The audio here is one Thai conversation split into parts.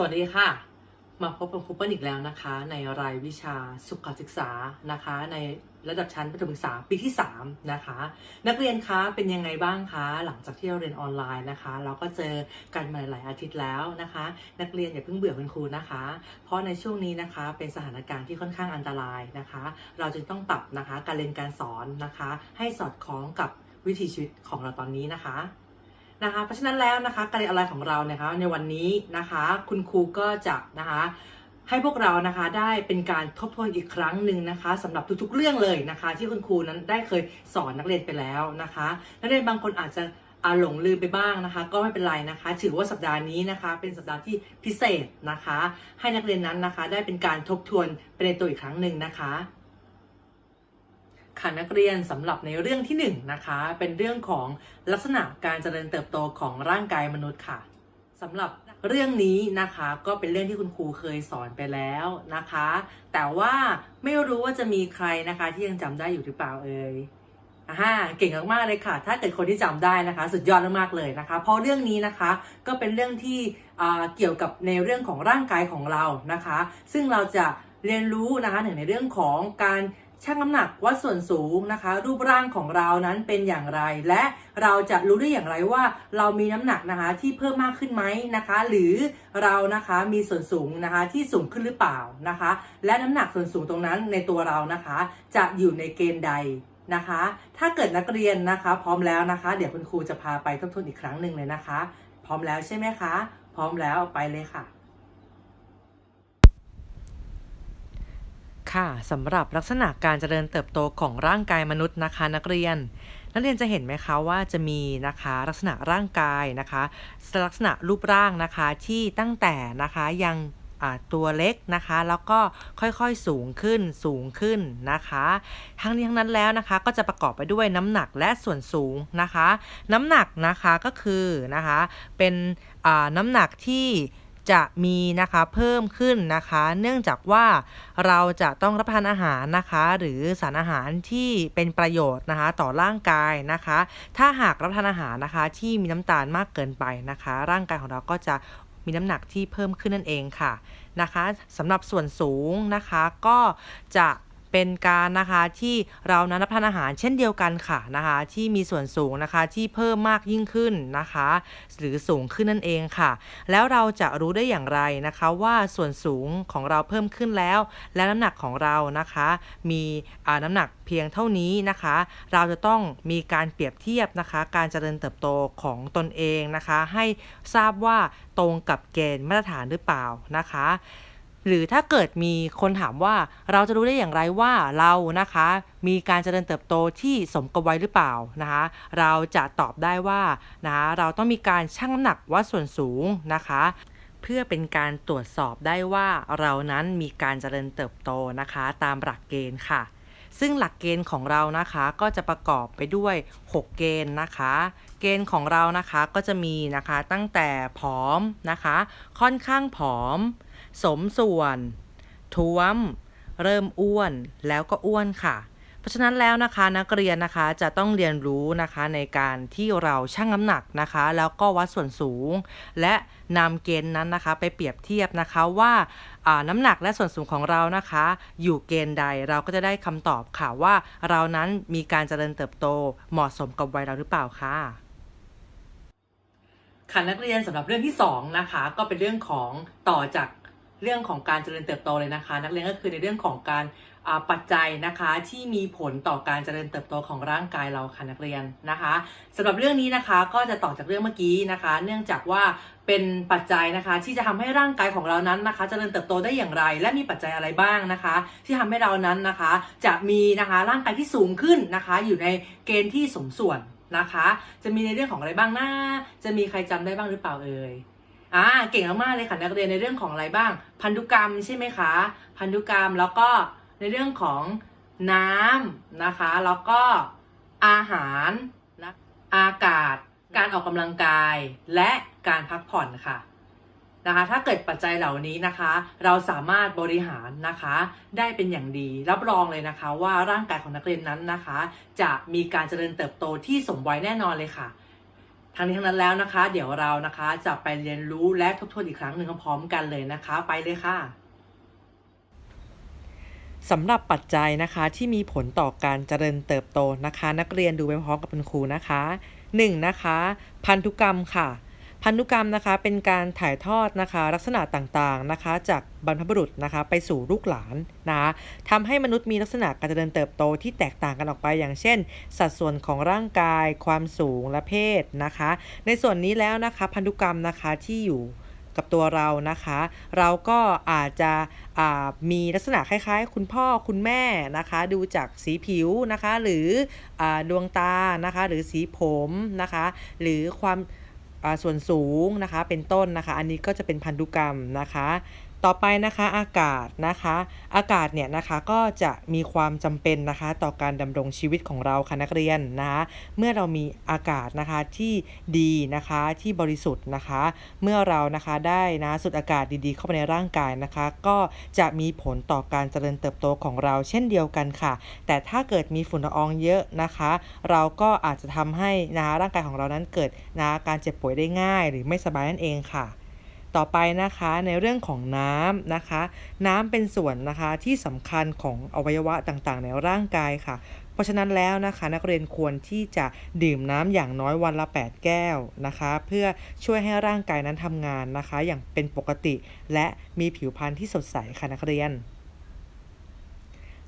สวัสดีค่ะ มาพบกับครูเปิ้ลอีกแล้วนะคะ ในรายวิชาสุขศึกษานะคะ ในระดับชั้นประถมศึกษาปีที่ 3 นะคะ นักเรียนคะเป็นยังไงบ้างคะ หลังจากที่เราเรียนออนไลน์นะคะ เราก็เจอกันมาหลายอาทิตย์แล้วนะคะ นักเรียนอย่าเพิ่งเบื่อคุณครูนะคะ เพราะในช่วงนี้นะคะเป็นสถานการณ์ที่ค่อนข้างอันตรายนะคะ เราจึงต้องปรับนะคะการเรียนการสอนนะคะ ให้สอดคล้องกับวิถีชีวิตของเราตอนนี้นะคะ นะคะ เพราะฉะนั้นแล้วนะคะการเรียนออนไลน์ของเรานะคะในวันนี้นะคะ คุณครูก็จะนะคะให้พวกเรานะคะได้เป็นการทบทวนอีกครั้งหนึ่งนะคะสำหรับทุกๆเรื่องเลยนะคะ ที่คุณครูนั้นได้เคยสอนนักเรียนไปแล้วนะคะนักเรียนบางคนอาจจะอาหลงลืมไปบ้างนะคะ ก็ไม่เป็นไรนะคะ ถือว่าสัปดาห์นี้นะคะ เป็นสัปดาห์ที่พิเศษนะคะ ให้นักเรียนนั้นนะคะ ได้เป็นการทบทวนไปในตัวอีกครั้งหนึ่งนะคะ ค่ะนักเรียนสำหรับในเรื่องที่1นงนะคะ เป็นเรื่องของลักษณะการเจริญเติบโตของร่างกายมนุษย์ค่ะสำหรับเรื่องนี้นะคะก็เป็นเรื่องที่คุณครูเคยสอนไปแล้วนะคะ แต่ว่าไม่รู้ว่าจะมีใครนะคะที่ยังจำได้อยู่หรือเปล่าเอ่ยอ่าเก่งมากๆเลยค่ะ ถ้าเกิดคนที่จำได้นะคะ สุดยอดมากๆเลยนะคะ เพราะเรื่องนี้นะคะก็เป็นเรื่องที่เกี่ยวกับในเรื่องของร่างกายของเรานะคะ ซึ่งเราจะเรียนรู้นะคะถึงในเรื่องของการ ชั่งน้ำหนักวัดส่วนสูงนะคะ รูปร่างของเรานั้นเป็นอย่างไร และเราจะรู้ได้อย่างไรว่า เรามีน้ำหนักนะคะที่เพิ่มมากขึ้นไหมนะคะ หรือเรานะคะมีส่วนสูงนะคะที่สูงขึ้นหรือเปล่านะคะ และน้ำหนักส่วนสูงตรงนั้นในตัวเรานะคะ จะอยู่ในเกณฑ์ใดนะคะ ถ้าเกิดนักเรียนนะคะ พร้อมแล้วนะคะ เดี๋ยวคุณครูจะพาไปทบทวนอีกครั้งหนึ่งเลยนะคะ พร้อมแล้วใช่ไหมคะ พร้อมแล้วไปเลยค่ะ ค่ะสำหรับลักษณะการเจริญเติบโตของร่างกายมนุษย์นะคะ นักเรียน นักเรียนจะเห็นไหมคะว่าจะมีนะคะลักษณะร่างกายนะคะ ลักษณะรูปร่างนะคะที่ตั้งแต่นะคะยังตัวเล็กนะคะ แล้วก็ค่อยๆสูงขึ้นสูงขึ้นนะคะ ทั้งนี้ทั้งนั้นแล้วนะคะ ก็จะประกอบไปด้วยน้ำหนักและส่วนสูงนะคะ น้ำหนักนะคะก็คือนะคะเป็นน้ำหนักที่ จะมีนะคะเพิ่มขึ้นนะคะ เนื่องจากว่าเราจะต้องรับประทานอาหารนะคะ หรือสารอาหารที่เป็นประโยชน์นะคะ ต่อร่างกายนะคะ ถ้าหากรับประทานอาหารนะคะ ที่มีน้ำตาลมากเกินไปนะคะ ร่างกายของเราก็จะมีน้ำหนักที่เพิ่มขึ้นนั่นเองค่ะนะคะสำหรับส่วนสูงนะคะก็จะ เป็นการนะคะที่เรานั้นรับทานอาหารเช่นเดียวกันค่ะนะคะ ที่มีส่วนสูงนะคะที่เพิ่มมากยิ่งขึ้นนะคะ หรือสูงขึ้นนั่นเองค่ะ แล้วเราจะรู้ได้อย่างไรนะคะว่าส่วนสูงของเราเพิ่มขึ้นแล้ว และน้ำหนักของเรานะคะ มีน้ำหนักเพียงเท่านี้นะคะ เราจะต้องมีการเปรียบเทียบนะคะ การเจริญเติบโตของตนเองนะคะ ให้ทราบว่าตรงกับเกณฑ์มาตรฐานหรือเปล่านะคะ หรือถ้าเกิดมีคนถามว่าเราจะรู้ได้อย่างไรว่าเรานะคะ มีการเจริญเติบโตที่สมกับวัยหรือเปล่านะคะ เราจะตอบได้ว่านะเราต้องมีการชั่งน้ำหนักวัดส่วนสูงนะคะเพื่อเป็นการตรวจสอบได้ว่าเรานั้นมีการเจริญเติบโตนะคะ ตามหลักเกณฑ์ค่ะ ซึ่งหลักเกณฑ์ของเรานะคะก็จะประกอบไปด้วย 6 เกณฑ์นะคะ เกณฑ์ของเรานะคะก็จะมีนะคะตั้งแต่ผอมนะคะ ค่อนข้างผอม สมส่วนท้วม เริ่มอ้วนแล้วก็อ้วนค่ะ เพราะฉะนั้นแล้วนะคะนักเรียนนะคะจะต้องเรียนรู้นะคะในการที่เราชั่งน้ำหนักนะคะ แล้วก็วัดส่วนสูง และนำเกณฑ์นั้นนะคะไปเปรียบเทียบนะคะว่าน้ำหนักและส่วนสูงของเรานะคะ อยู่เกณฑ์ใดเราก็จะได้คำตอบค่ะว่าเรานั้นมีการเจริญเติบโตเหมาะสมกับวัยเราหรือเปล่าค่ะค่ะนักเรียนสำหรับเรื่องที่2นะคะก็เป็นเรื่องของต่อจาก เรื่องของการเจริญเติบโตเลยนะคะ นักเรียนก็คือในเรื่องของการปัจจัยนะคะที่มีผลต่อการเจริญเติบโตของร่างกายเราค่ะนักเรียนนะคะสำหรับเรื่องนี้นะคะก็จะต่อจากเรื่องเมื่อกี้นะคะ เนื่องจากว่าเป็นปัจจัยนะคะที่จะทำให้ร่างกายของเรานั้นนะคะ เจริญเติบโตได้อย่างไร และมีปัจจัยอะไรบ้างนะคะ ที่ทำให้เรานั้นนะคะ จะมีนะคะร่างกายที่สูงขึ้นนะคะ อยู่ในเกณฑ์ที่สมส่วนนะคะ จะมีในเรื่องของอะไรบ้างนะจะมีใครจำได้บ้างหรือเปล่าเอ่ย อ่าเก่งมากเลยค่ะนักเรียนในเรื่องของอะไรบ้าง พันธุกรรมใช่ไหมคะ พันธุกรรมแล้วก็ในเรื่องของน้ำนะคะ แล้วก็อาหารนะอากาศ การออกกำลังกายและการพักผ่อนค่ะนะคะ ถ้าเกิดปัจจัยเหล่านี้นะคะ เราสามารถบริหารนะคะ ได้เป็นอย่างดี รับรองเลยนะคะ ว่าร่างกายของนักเรียนนั้นนะคะ จะมีการเจริญเติบโตที่สมวัยแน่นอนเลยค่ะ ทั้งนี้ทั้งนั้นแล้วนะคะ เดี๋ยวเรานะคะจะไปเรียนรู้และทบทวนอีกครั้งหนึ่งพร้อมกันเลยนะคะ ไปเลยค่ะสำหรับปัจจัยนะคะที่มีผลต่อการเจริญเติบโตนะคะ นักเรียนดูไปพร้อมกับคุณครูนะคะ 1. นะคะ พันธุกรรมค่ะ พันธุกรรมนะคะเป็นการถ่ายทอดนะคะลักษณะต่างๆนะคะ จากบรรพบุรุษนะคะไปสู่ลูกหลานนะคะทำให้มนุษย์มีลักษณะการเจริญเติบโตที่แตกต่างกันออกไป อย่างเช่น สัดส่วนของร่างกาย ความสูงและเพศนะคะ ในส่วนนี้แล้วนะคะพันธุกรรมนะคะที่อยู่กับตัวเรานะคะ เราก็อาจจะมีลักษณะคล้ายๆ คุณพ่อคุณแม่นะคะ ดูจากสีผิวนะคะ หรืออดวงตานะคะ หรือสีผมนะคะ หรือความ ส่วนสูงนะคะเป็นต้นนะคะ อันนี้ก็จะเป็นพันธุกรรมนะคะ ต่อไปนะคะอากาศนะคะ อากาศเนี่ยนะคะก็จะมีความจำเป็นนะคะต่อการดำรงชีวิตของเราค่ะนักเรียนนะคะเมื่อเรามีอากาศนะคะที่ดีนะคะที่บริสุทธิ์นะคะ เมื่อเรานะคะได้นะสูดอากาศดีๆ เข้าไปในร่างกายนะคะ ก็จะมีผลต่อการเจริญเติบโตของเราเช่นเดียวกันค่ะ แต่ถ้าเกิดมีฝุ่นละอองเยอะนะคะ เราก็อาจจะทำให้นะะร่างกายของเรานั้นเกิดนะการเจ็บป่วยได้ง่าย หรือไม่สบายนั่นเองค่ะ ต่อไปนะคะในเรื่องของน้ำนะคะ น้ำเป็นส่วนนะคะที่สำคัญของอวัยวะต่างๆ ในร่างกายค่ะ เพราะฉะนั้นแล้วนะคะ นักเรียนควรที่จะดื่มน้ำอย่างน้อยวันละ 8 แก้วนะคะ เพื่อช่วยให้ร่างกายนั้นทำงานนะคะ อย่างเป็นปกติ และมีผิวพรรณที่สดใสค่ะนักเรียน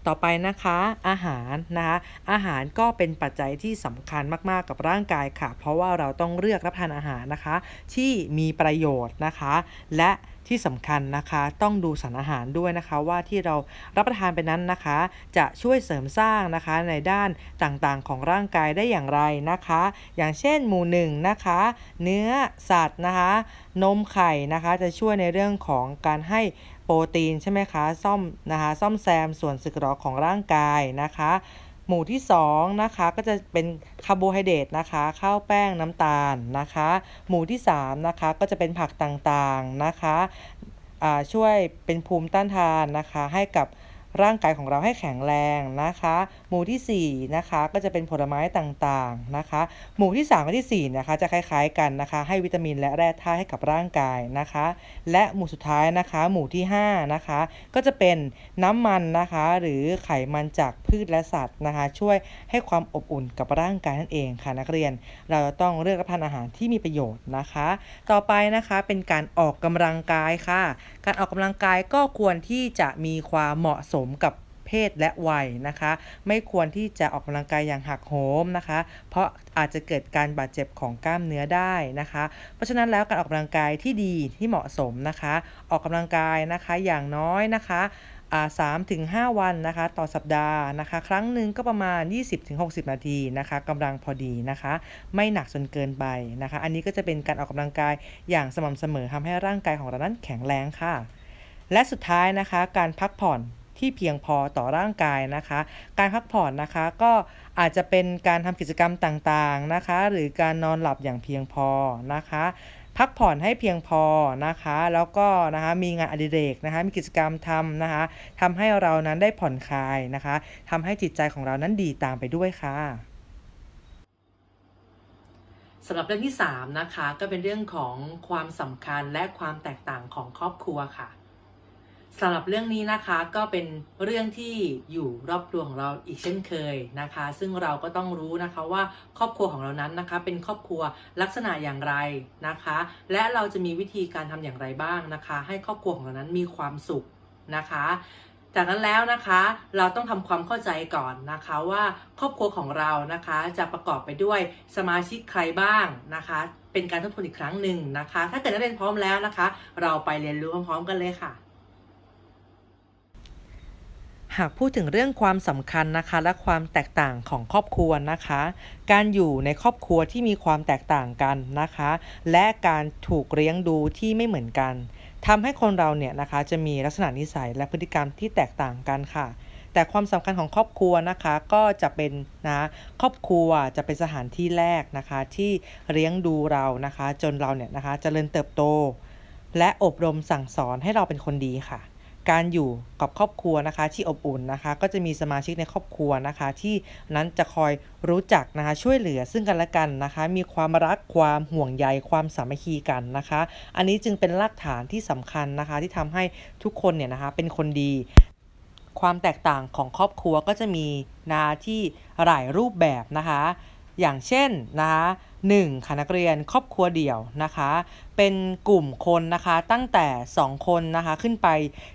ต่อไปนะคะอาหารนะคะอาหารก็เป็นปัจจัยที่สำคัญมากๆกับร่างกายค่ะ เพราะว่าเราต้องเลือกรับประทานอาหารนะคะ ที่มีประโยชน์นะคะ และ ที่สำคัญนะคะต้องดูสารอาหารด้วยนะคะว่าที่เรารับประทานไปนั้นนะคะ จะช่วยเสริมสร้างนะคะในด้านต่างๆ ของร่างกายได้อย่างไรนะคะ อย่างเช่นหมู่หนึ่งนะคะ เนื้อสัตว์นะคะ นมไข่นะคะจะช่วยในเรื่องของการให้โปรตีนใช่ไหมคะซ่อมนะคะซ่อมแซมส่วนสึกหรอของร่างกายนะคะ หมู่ที่2นะคะก็จะเป็นคาร์โบไฮเดรตนะคะข้าวแป้งน้ำตาลนะคะ หมู่ที่3นะคะก็จะเป็นผักต่างๆนะคะช่วยเป็นภูมิต้านทานนะคะให้กับ ร่างกายของเราให้แข็งแรงนะคะ หมู่ที่4นะคะก็จะเป็นผลไม้ต่างๆนะคะ หมู่ที่3กับที่4นะคะจะคล้ายๆกันนะคะ ให้วิตามินและแร่ธาตุให้กับร่างกายนะคะ และหมู่สุดท้ายนะคะ หมู่ที่5นะคะก็จะเป็นน้ำมันนะคะ หรือไขมันจากพืชและสัตว์นะคะ ช่วยให้ความอบอุ่นกับร่างกายนั่นเองค่ะนักเรียน เราจะต้องเลือกรับประทานอาหารที่มีประโยชน์นะคะ ต่อไปนะคะเป็นการออกกำลังกายค่ะ การออกกำลังกายก็ควรที่จะมีความเหมาะสมมกับเพศและวัยนะคะ ไม่ควรที่จะออกกำลังกายอย่างหักโหมนะคะ เพราะอาจจะเกิดการบาดเจ็บของกล้ามเนื้อได้นะคะ เพราะฉะนั้นแล้วการออกกำลังกายที่ดีที่เหมาะสมนะคะ ออกกำลังกายนะคะอย่างน้อยนะคะสามถึงห้าวันนะคะต่อสัปดาห์นะคะ ครั้งหนึ่งก็ประมาณ 20-60 นาทีนะคะกำลังพอดีนะคะ ไม่หนักจนเกินไปนะคะ อันนี้ก็จะเป็นการออกกำลังกายอย่างสม่ำเสมอทำให้ร่างกายของเรานั้นแข็งแรงค่ะ และสุดท้ายนะคะการพักผ่อน ที่เพียงพอต่อร่างกายนะคะ การพักผ่อนนะคะก็อาจจะเป็นการทำกิจกรรมต่างๆนะคะ หรือการนอนหลับอย่างเพียงพอนะคะ พักผ่อนให้เพียงพอนะคะ แล้วก็นะคะมีงานอดิเรกนะคะมีกิจกรรมทำนะคะทำให้เรานั้นได้ผ่อนคลายนะคะทำให้จิตใจของเรานั้นดีตามไปด้วยค่ะสำหรับเรื่องที่3นะคะก็เป็นเรื่องของความสำคัญและความแตกต่างของครอบครัวค่ะ สำหรับเรื่องนี้นะคะก็เป็นเรื่องที่อยู่รอบตัวของเราอีกเช่นเคยนะคะ ซึ่งเราก็ต้องรู้นะคะว่าครอบครัวของเรานั้นนะคะ เป็นครอบครัวลักษณะอย่างไรนะคะ และเราจะมีวิธีการทำอย่างไรบ้างนะคะ ให้ครอบครัวของเรานั้นมีความสุขนะคะ จากนั้นแล้วนะคะเราต้องทำความเข้าใจก่อนนะคะว่าครอบครัวของเรานะคะจะประกอบไปด้วยสมาชิกใครบ้างนะคะ เป็นการทบทวนอีกครั้งหนึ่งนะคะ ถ้าเกิดนักเรียนพร้อมแล้วนะคะ เราไปเรียนรู้พร้อมๆกันเลยค่ะ หากพูดถึงเรื่องความสำคัญนะคะ และความแตกต่างของครอบครัวนะคะ การอยู่ในครอบครัวที่มีความแตกต่างกันนะคะ และการถูกเลี้ยงดูที่ไม่เหมือนกันทำให้คนเราเนี่ยนะคะจะมีลักษณะนิสัยและพฤติกรรมที่แตกต่างกันค่ะ แต่ความสำคัญของครอบครัวนะคะก็จะเป็นนะครอบครัวจะเป็นสถานที่แรกนะคะ ที่เลี้ยงดูเรานะคะ จนเราเนี่ยนะคะจเจริญเติบโต และอบรมสั่งสอนให้เราเป็นคนดีค่ะ การอยู่กับครอบครัวนะคะที่อบอุ่นนะคะ ก็จะมีสมาชิกในครอบครัวนะคะ ที่นั้นจะคอยรู้จักนะคะช่วยเหลือซึ่งกันและกันนะคะ มีความรักความห่วงใยความสามัคคีกันนะคะ อันนี้จึงเป็นรากฐานที่สำคัญนะคะ ที่ทำให้ทุกคนเนี่ยนะคะเป็นคนดี ความแตกต่างของครอบครัวก็จะมีนะที่หลายรูปแบบนะคะ อย่างเช่นนะคะหนึ่งค่ะนักเรียนครอบครัวเดี่ยวนะคะ เป็นกลุ่มคนนะคะตั้งแต่ 2 คนนะคะขึ้นไป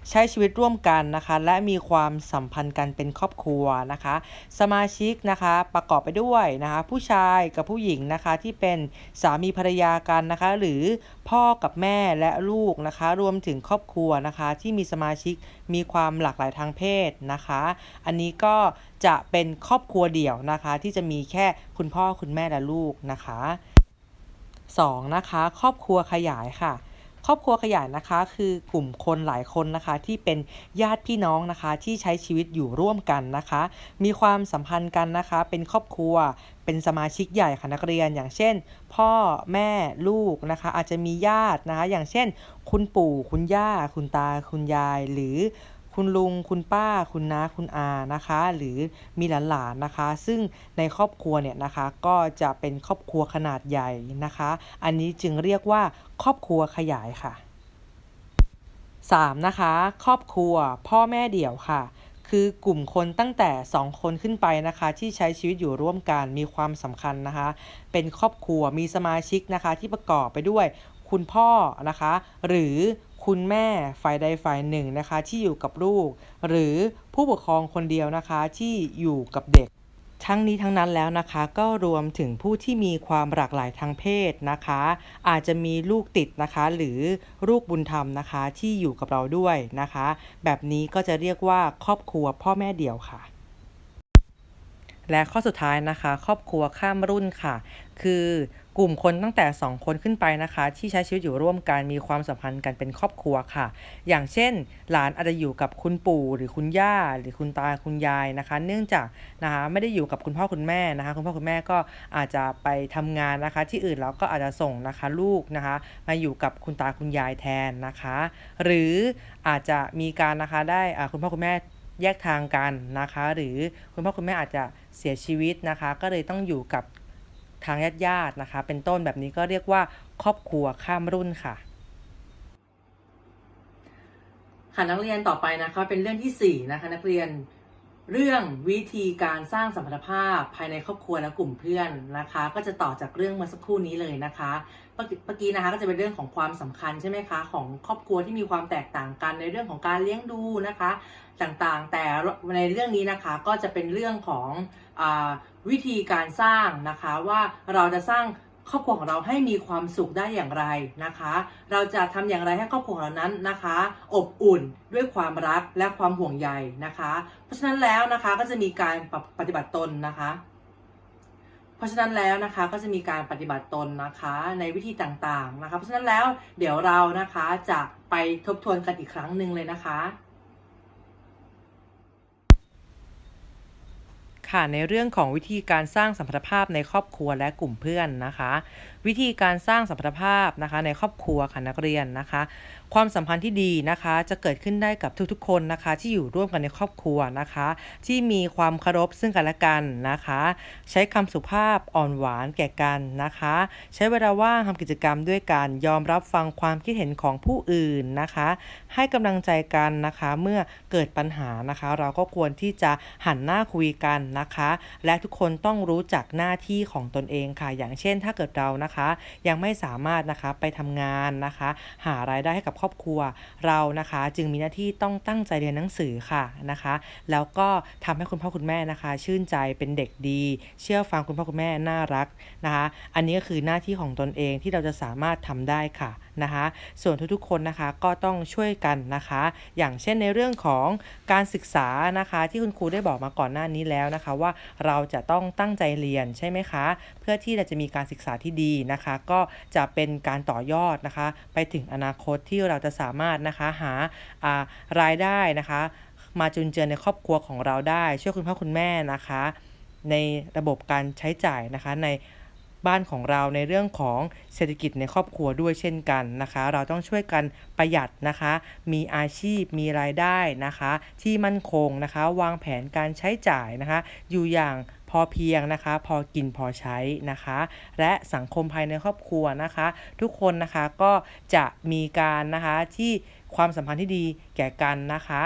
ใช้ชีวิตร่วมกันนะคะ และมีความสัมพันธ์กันเป็นครอบครัวนะคะ สมาชิกนะคะประกอบไปด้วยนะคะ ผู้ชายกับผู้หญิงนะคะที่เป็นสามีภรรยากันนะคะ หรือพ่อกับแม่และลูกนะคะ รวมถึงครอบครัวนะคะ ที่มีสมาชิกมีความหลากหลายทางเพศนะคะ อันนี้ก็ จะเป็นครอบครัวเดี่ยวนะคะ ที่จะมีแค่คุณพ่อคุณแม่และลูกนะคะ 2. นะคะ ครอบครัวขยายค่ะ ครอบครัวขยายนะคะคือกลุ่มคนหลายคนนะคะที่เป็นญาติพี่น้องนะคะที่ใช้ชีวิตอยู่ร่วมกันนะคะ มีความสัมพันธ์กันนะคะ เป็นครอบครัวเป็นสมาชิกใหญ่ค่ะนักเรียน อย่างเช่น พ่อแม่ลูกนะคะ อาจจะมีญาตินะคะ อย่างเช่น คุณปู่คุณย่าคุณตาคุณยายหรือ คุณลุง คุณป้า คุณน้า คุณอานะคะ หรือมีหลานๆนะคะ ซึ่งในครอบครัวเนี่ยนะคะก็จะเป็นครอบครัวขนาดใหญ่นะคะ อันนี้จึงเรียกว่าครอบครัวขยายค่ะ 3. นะคะ ครอบครัวพ่อแม่เดี่ยวค่ะคือกลุ่มคนตั้งแต่ 2 คนขึ้นไปนะคะ ที่ใช้ชีวิตอยู่ร่วมกันมีความสำคัญนะคะ เป็นครอบครัวมีสมาชิกนะคะที่ประกอบไปด้วย คุณพ่อนะคะ หรือ คุณแม่ฝ่ายใดฝ่ายหนึ่งนะคะที่อยู่กับลูก หรือผู้ปกครองคนเดียวนะคะที่อยู่กับเด็ก ทั้งนี้ทั้งนั้นแล้วนะคะ ก็รวมถึงผู้ที่มีความหลากหลายทางเพศนะคะ อาจจะมีลูกติดนะคะ หรือลูกบุญธรรมนะคะที่อยู่กับเราด้วยนะคะ แบบนี้ก็จะเรียกว่าครอบครัวพ่อแม่เดี่ยวค่ะและข้อสุดท้ายนะคะ ครอบครัวข้ามรุ่นค่ะ คือ กลุ่มคนตั้งแต่ 2 คนขึ้นไปนะคะ ที่ใช้ชีวิตอยู่ร่วมกันมีความสัมพันธ์กันเป็นครอบครัวค่ะ อย่างเช่น หลานอาจจะอยู่กับคุณปู่หรือคุณย่า หรือคุณตาคุณยายนะคะ เนื่องจากนะคะไม่ได้อยู่กับคุณพ่อคุณแม่นะคะ คุณพ่อคุณแม่ก็อาจจะไปทำงานนะคะ ที่อื่นแล้วก็อาจจะส่งนะคะลูกนะคะ มาอยู่กับคุณตาคุณยายแทนนะคะ หรืออาจจะมีการนะคะได้คุณพ่อคุณแม่แยกทางกันนะคะ หรือคุณพ่อคุณแม่อาจจะเสียชีวิตนะคะ ก็เลยต้องอยู่กับ ทางญาติๆนะคะ เป็นต้นแบบนี้ก็เรียกว่าครอบครัวข้ามรุ่นค่ะค่ะนักเรียนต่อไปนะคะเป็นเรื่องที่ 4 นะคะนักเรียนเรื่องวิธีการสร้างสัมพันธภาพภายในครอบครัวและกลุ่มเพื่อนนะคะ ก็จะต่อจากเรื่องเมื่อสักครู่นี้เลยนะคะเมื่อกี้นะคะก็จะเป็นเรื่องของความสำคัญใช่ไหมคะของครอบครัวที่มีความแตกต่างกันในเรื่องของการเลี้ยงดูนะคะ ต่างๆ แต่ในเรื่องนี้นะคะก็จะเป็นเรื่องของอวิธีการสร้างนะคะว่าเราจะสร้างครอบครัวของเราให้มีความสุขได้อย่างไรนะคะ เราจะทำอย่างไรให้ครอบครัวเรานั้นนะคะ อบอุ่นด้วยความรักและความห่วงใยนะคะ เพราะฉะนั้นแล้วนะคะก็จะมีการปฏิบัติตนนะคะ เพราะฉะนั้นแล้วนะคะก็จะมีการปฏิบัติตนนะคะในวิธีต่างๆนะคะ เพราะฉะนั้นแล้วเดี๋ยวเรานะคะจะไปทบทวนกันอีกครั้งหนึ่งเลยนะคะ ค่ะในเรื่องของวิธีการสร้างสัมพันธภาพในครอบครัวและกลุ่มเพื่อนนะคะ วิธีการสร้างสัมพันธภาพนะคะในครอบครัวค่ะนักเรียนนะคะ ความสัมพันธ์ที่ดีนะคะจะเกิดขึ้นได้กับทุกๆ คนนะคะ ที่อยู่ร่วมกันในครอบครัวนะคะ ที่มีความเคารพซึ่งกันและกันนะคะ ใช้คำสุภาพอ่อนหวานแก่กันนะคะ ใช้เวลาว่างทำกิจกรรมด้วยกันยอมรับฟังความคิดเห็นของผู้อื่นนะคะ ให้กำลังใจกันนะคะ เมื่อเกิดปัญหานะคะ เราก็ควรที่จะหันหน้าคุยกันนะคะ และทุกคนต้องรู้จักหน้าที่ของตนเองค่ะ อย่างเช่น ถ้าเกิดเรานะคะ ยังไม่สามารถนะคะไปทำงานนะคะ หารายได้ให้กับครอบครัวเรานะคะ จึงมีหน้าที่ต้องตั้งใจเรียนหนังสือค่ะนะคะ แล้วก็ทำให้คุณพ่อคุณแม่นะคะ ชื่นใจเป็นเด็กดี เชื่อฟังคุณพ่อคุณแม่น่ารักนะคะ อันนี้ก็คือหน้าที่ของตนเองที่เราจะสามารถทำได้ค่ะ นะคะ ส่วนทุกๆคนนะคะก็ต้องช่วยกันนะคะ อย่างเช่นในเรื่องของการศึกษานะคะ ที่คุณครูได้บอกมาก่อนหน้านี้แล้วนะคะ ว่าเราจะต้องตั้งใจเรียนใช่ไหมคะ เพื่อที่เราจะมีการศึกษาที่ดีนะคะ ก็จะเป็นการต่อยอดนะคะ ไปถึงอนาคตที่เราจะสามารถนะคะหาารายได้นะคะ มาจุนเจือในครอบครัวของเราได้ ช่วยคุณพ่อคุณแม่นะคะ ในระบบการใช้จ่ายนะคะใน บ้านของเราในเรื่องของเศรษฐกิจในครอบครัวด้วยเช่นกันนะคะ เราต้องช่วยกันประหยัดนะคะ มีอาชีพมีรายได้นะคะ ที่มั่นคงนะคะ วางแผนการใช้จ่ายนะคะ อยู่อย่างพอเพียงนะคะ พอกินพอใช้นะคะ และสังคมภายในครอบครัวนะคะ ทุกคนนะคะก็จะมีการนะคะที่ความสัมพันธ์ที่ดีแก่กันนะคะ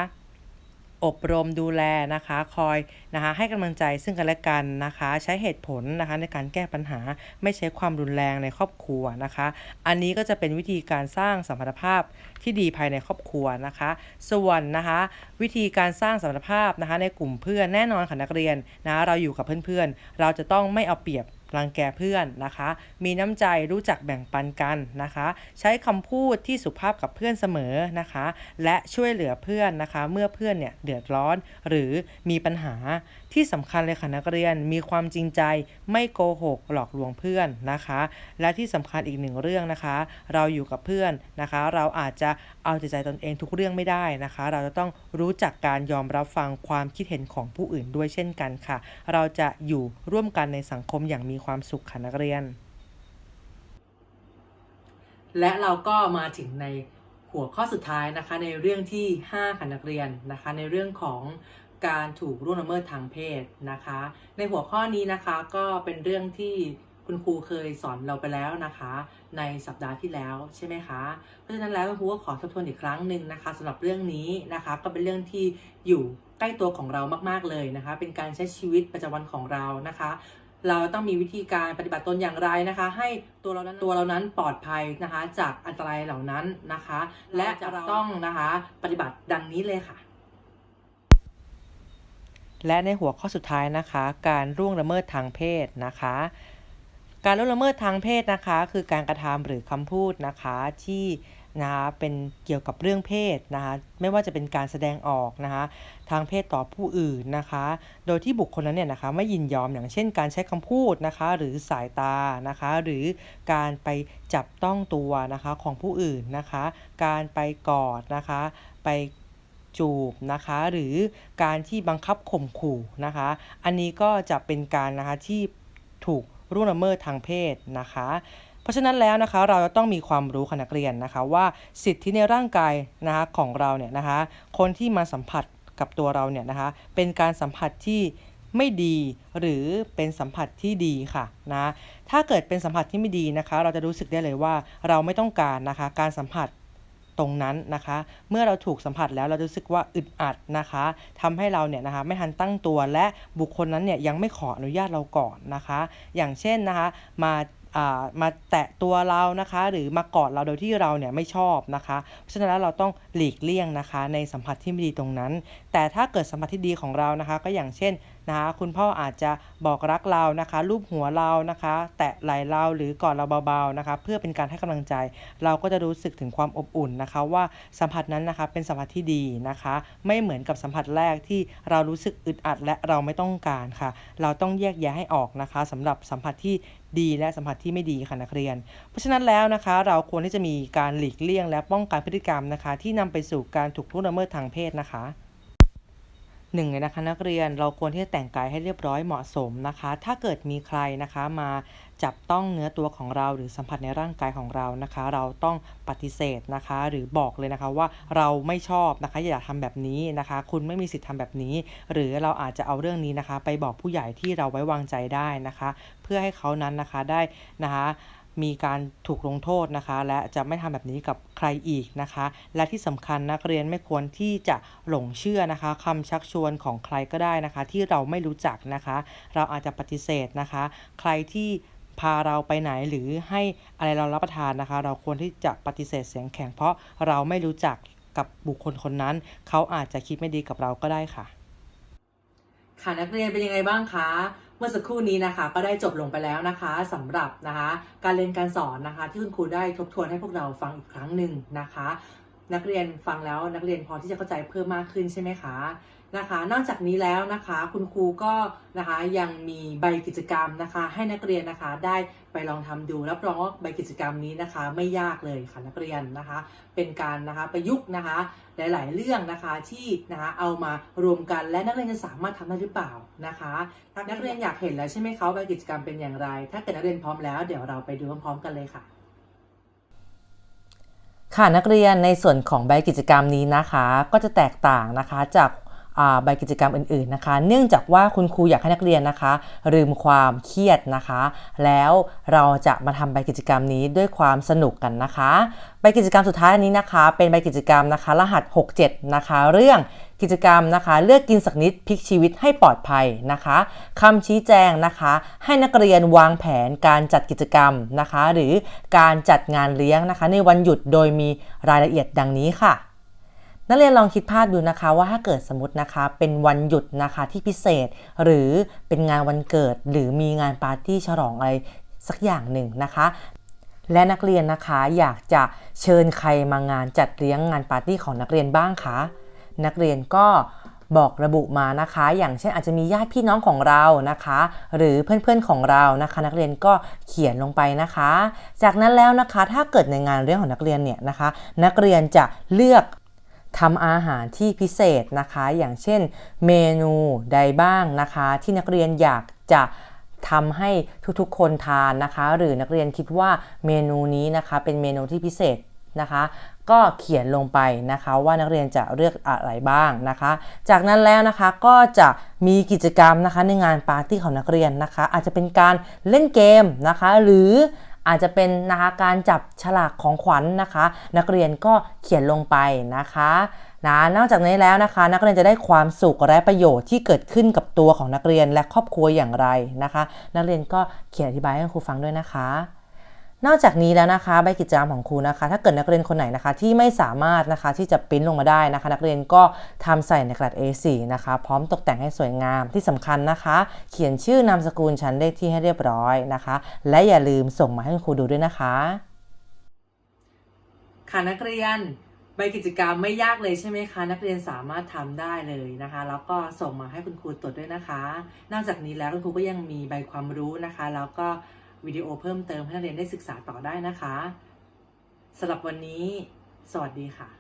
อบรมดูแลนะคะ คอยนะคะให้กำลังใจซึ่งกันและกันนะคะ ใช้เหตุผลนะคะในการแก้ปัญหาไม่ใช้ความรุนแรงในครอบครัวนะคะ อันนี้ก็จะเป็นวิธีการสร้างสัมพันธภาพที่ดีภายในครอบครัวนะคะ ส่วนนะคะวิธีการสร้างสัมพันธภาพนะคะในกลุ่มเพื่อนแน่นอนค่ะนักเรียนนะเราอยู่กับเพื่อนๆ เราจะต้องไม่เอาเปรียบ รังแกเพื่อนนะคะ มีน้ำใจรู้จักแบ่งปันกันนะคะ ใช้คำพูดที่สุภาพกับเพื่อนเสมอนะคะ และช่วยเหลือเพื่อนนะคะ เมื่อเพื่อนเนี่ยเดือดร้อนหรือมีปัญหา ที่สำคัญเลยค่ะนักเรียนมีความจริงใจไม่โกหกหลอกลวงเพื่อนนะคะ และที่สำคัญอีกหนึ่งเรื่องนะคะ เราอยู่กับเพื่อนนะคะ เราอาจจะเอาใจใจตนเองทุกเรื่องไม่ได้นะคะ เราจะต้องรู้จักการยอมรับฟังความคิดเห็นของผู้อื่นด้วยเช่นกันค่ะ เราจะอยู่ร่วมกันในสังคมอย่างมีความสุขค่ะนักเรียน และเราก็มาถึงในหัวข้อสุดท้ายนะคะในเรื่องที่ 5ค่ะนักเรียนนะคะ ในเรื่องของ การถูกล่วงละเมิดทางเพศนะคะ ในหัวข้อนี้นะคะก็เป็นเรื่องที่คุณครูเคยสอนเราไปแล้วนะคะ ในสัปดาห์ที่แล้วใช่ไหมคะเพราะฉะนั้นแล้วคุณครูก็ขอทบทวนอีกครั้งหนึ่งนะคะสำหรับเรื่องนี้นะคะ ก็เป็นเรื่องที่อยู่ใกล้ตัวของเรามากๆเลยนะคะ เป็นการใช้ชีวิตประจำวันของเรานะคะเราต้องมีวิธีการปฏิบัติตนอย่างไรนะคะ ให้ตัวเรานั้นตัวเรานั้นปลอดภัยนะคะ จากอันตรายเหล่านั้นนะคะ และจะต้องนะคะ ปฏิบัติดังนี้เลยค่ะ และในหัวข้อสุดท้ายนะคะ การร่วงละเมิดทางเพศนะคะ การล่วงละเมิดทางเพศนะคะ คือการกระทำหรือคำพูดนะคะที่นะคะเป็นเกี่ยวกับเรื่องเพศนะคะไม่ว่าจะเป็นการแสดงออกนะคะทางเพศต่อผู้อื่นนะคะ โดยที่บุคคลนั้นเนี่ยนะคะไม่ยินยอมอย่างเช่น การใช้คำพูดนะคะหรือสายตานะคะหรือการไปจับต้องตัวนะคะของผู้อื่นนะคะ การไปกอดนะคะไป จูบนะคะหรือการที่บังคับข่มขู่นะคะ อันนี้ก็จะเป็นการนะคะที่ถูกร่วงละเมิดทางเพศนะคะ เพราะฉะนั้นแล้วนะคะเราจะต้องมีความรู้ค่ะเรียนนะคะว่าสิทธิในร่างกายนะคะของเราเนี่ยนะคะคนที่มาสัมผัสกับตัวเราเนี่ยนะคะเป็นการสัมผัสที่ไม่ดีหรือเป็นสัมผัสที่ดีค่ะนะถ้าเกิดเป็นสัมผัสที่ไม่ดีนะคะ เราจะรู้สึกได้เลยว่าเราไม่ต้องการนะคะการสัมผัส ตรงนั้นนะคะ เมื่อเราถูกสัมผัสแล้วเราจะรู้สึกว่าอึดอัดนะคะทำให้เราเนี่ยนะคะไม่ทันตั้งตัวและบุคคลนั้นเนี่ยยังไม่ขออนุญาตเราก่อนนะคะ อย่างเช่นนะคะมาอ่ามาแตะตัวเรานะคะ หรือมากอดเราโดยที่เราเนี่ยไม่ชอบนะคะ เพราะฉะนั้นเราต้องหลีกเลี่ยงนะคะ ในสัมผัสที่ไม่ดีตรงนั้น แต่ถ้าเกิดสัมผัสที่ดีของเรานะคะ ก็อย่างเช่นนะคะคุณพ่ออาจจะบอกรักเรานะคะรูปหัวเรานะคะ แตะไหล่เราหรือกอดเราเบาๆนะคะ เพื่อเป็นการให้กำลังใจ เราก็จะรู้สึกถึงความอบอุ่นนะคะ ว่าสัมผัสนั้นนะคะเป็นสัมผัสที่ดีนะคะ ไม่เหมือนกับสัมผัสแรกที่เรารู้สึกอึดอัดและเราไม่ต้องการค่ะ เราต้องแยกแยะให้ออกนะคะสำหรับสัมผัสที่ดีและสัมผัสที่ไม่ดีค่ะนักเรียน เพราะฉะนั้นแล้วนะคะ เราควรที่จะมีการหลีกเลี่ยงและป้องกันพฤติกรรมนะคะ ที่นำไปสู่การถูกล่วงละเมิดทางเพศนะคะ หนึ่งเลยนะคะนักเรียนเราควรที่จะแต่งกายให้เรียบร้อยเหมาะสมนะคะ ถ้าเกิดมีใครนะคะมาจับต้องเนื้อตัวของเราหรือสัมผัสในร่างกายของเรานะคะ เราต้องปฏิเสธนะคะ หรือบอกเลยนะคะว่าเราไม่ชอบนะคะอย่าทำแบบนี้นะคะ คุณไม่มีสิทธิ์ทำแบบนี้ หรือเราอาจจะเอาเรื่องนี้นะคะ ไปบอกผู้ใหญ่ที่เราไว้วางใจได้นะคะ เพื่อให้เขานั้นนะคะได้นะคะ มีการถูกลงโทษนะคะ และจะไม่ทำแบบนี้กับใครอีกนะคะ และที่สำคัญนักเรียนไม่ควรที่จะหลงเชื่อนะคะคำชักชวนของใครก็ได้นะคะ ที่เราไม่รู้จักนะคะ เราอาจจะปฏิเสธนะคะ ใครที่พาเราไปไหนหรือให้อะไรเรารับประทานนะคะ เราควรที่จะปฏิเสธเสียงแข็ง เพราะเราไม่รู้จักกับบุคคลคนนั้น เขาอาจจะคิดไม่ดีกับเราก็ได้ค่ะ ค่ะนักเรียนเป็นยังไงบ้างคะ เมื่อสักครู่นี้นะคะ ก็ได้จบลงไปแล้วนะคะสำหรับนะคะ การเรียนการสอนนะคะ ที่คุณครูได้ทบทวนให้พวกเราฟังอีกครั้งหนึ่งนะคะ นักเรียนฟังแล้วนักเรียนพอที่จะเข้าใจเพิ่มมากขึ้นใช่ไหมคะนะคะ นอกจากนี้แล้วนะคะคุณครูก็นะคะยังมีใบกิจกรรมนะคะ ให้นักเรียนนะคะได้ไปลองทำดูรับรองว่าใบกิจกรรมนี้นะคะ ไม่ยากเลยค่ะนักเรียนนะคะ เป็นการนะคะประยุกต์นะคะหลาย ๆ เรื่องนะคะที่นะคะเอามารวมกันและนักเรียนจะสามารถทำได้หรือเปล่านะคะถ้านักเรียนอยากเห็นแล้วใช่ไหมคะใบกิจกรรมเป็นอย่างไร ถ้าเกิดนักเรียนพร้อมแล้วเดี๋ยวเราไปดูพร้อมๆกันเลยค่ะ ค่ะนักเรียนในส่วนของใบกิจกรรมนี้นะคะ ก็จะแตกต่างนะคะจาก ใบกิจกรรมอื่นๆนะคะ เนื่องจากว่าคุณครูอยากให้นักเรียนนะคะ ลืมความเครียดนะคะ แล้วเราจะมาทำใบกิจกรรมนี้ด้วยความสนุกกันนะคะใบกิจกรรมสุดท้ายอันนี้นะคะ เป็นใบกิจกรรมนะคะ รหัส 67 นะคะ เรื่องกิจกรรมนะคะ เลือกกินสักนิดพลิกชีวิตให้ปลอดภัยนะคะคำชี้แจงนะคะ ให้นักเรียนวางแผนการจัดกิจกรรมนะคะ หรือการจัดงานเลี้ยงนะคะ ในวันหยุดโดยมีรายละเอียดดังนี้ค่ะ นักเรียนลองคิดภาพดูนะคะว่าถ้าเกิดสมมตินะคะเป็นวันหยุดนะคะที่พิเศษ หรือเป็นงานวันเกิด หรือมีงานปาร์ตี้ฉลองอะไรสักอย่างหนึ่งนะคะ และนักเรียนนะคะอยากจะเชิญใครมางานจัดเลี้ยงงานปาร์ตี้ของนักเรียนบ้างคะนักเรียนก็บอกระบุมานะคะ อย่างเช่นอาจจะมีญาติพี่น้องของเรานะคะ หรือเพื่อนๆของเรานะคะ นักเรียนก็เขียนลงไปนะคะ จากนั้นแล้วนะคะถ้าเกิดในงานเลี้ยงของนักเรียนเนี่ยนะคะ นักเรียนจะเลือก ทำอาหารที่พิเศษนะคะ อย่างเช่นเมนูใดบ้างนะคะ ที่นักเรียนอยากจะทำให้ทุกๆคนทานนะคะ หรือนักเรียนคิดว่าเมนูนี้นะคะ เป็นเมนูที่พิเศษนะคะ ก็เขียนลงไปนะคะว่านักเรียนจะเลือกอะไรบ้างนะคะ จากนั้นแล้วนะคะก็จะมีกิจกรรมนะคะในงานปาร์ตี้ของนักเรียนนะคะ อาจจะเป็นการเล่นเกมนะคะ หรือ อาจจะเป็นนะคะการจับฉลากของขวัญนะคะ นักเรียนก็เขียนลงไปนะคะนะนอกจากนี้แล้วนะคะ นักเรียนจะได้ความสุขและประโยชน์ที่เกิดขึ้นกับตัวของนักเรียนและครอบครัวอย่างไรนะคะ นักเรียนก็เขียนอธิบายให้ครูฟังด้วยนะคะ นอกจากนี้แล้วนะคะใบกิจกรรมของครูนะคะ ถ้าเกิดนักเรียนคนไหนนะคะที่ไม่สามารถนะคะที่จะปริ้นลงมาได้นะคะ นักเรียนก็ทำใส่ในกระดาษ A4 นะคะ พร้อมตกแต่งให้สวยงามที่สำคัญนะคะ เขียนชื่อนามสกุลชั้นเลขที่ให้เรียบร้อยนะคะ และอย่าลืมส่งมาให้คุณครูดูด้วยนะคะค่ะนักเรียนใบกิจกรรมไม่ยากเลยใช่ไหมคะ นักเรียนสามารถทำได้เลยนะคะ แล้วก็ส่งมาให้คุณครูตรวจด้วยนะคะ นอกจากนี้แล้วคุณครูก็ยังมีใบความรู้นะคะ แล้วก็ วิดีโอเพิ่มเติมให้นักเรียนได้ศึกษาต่อได้นะคะสำหรับวันนี้ สวัสดีค่ะ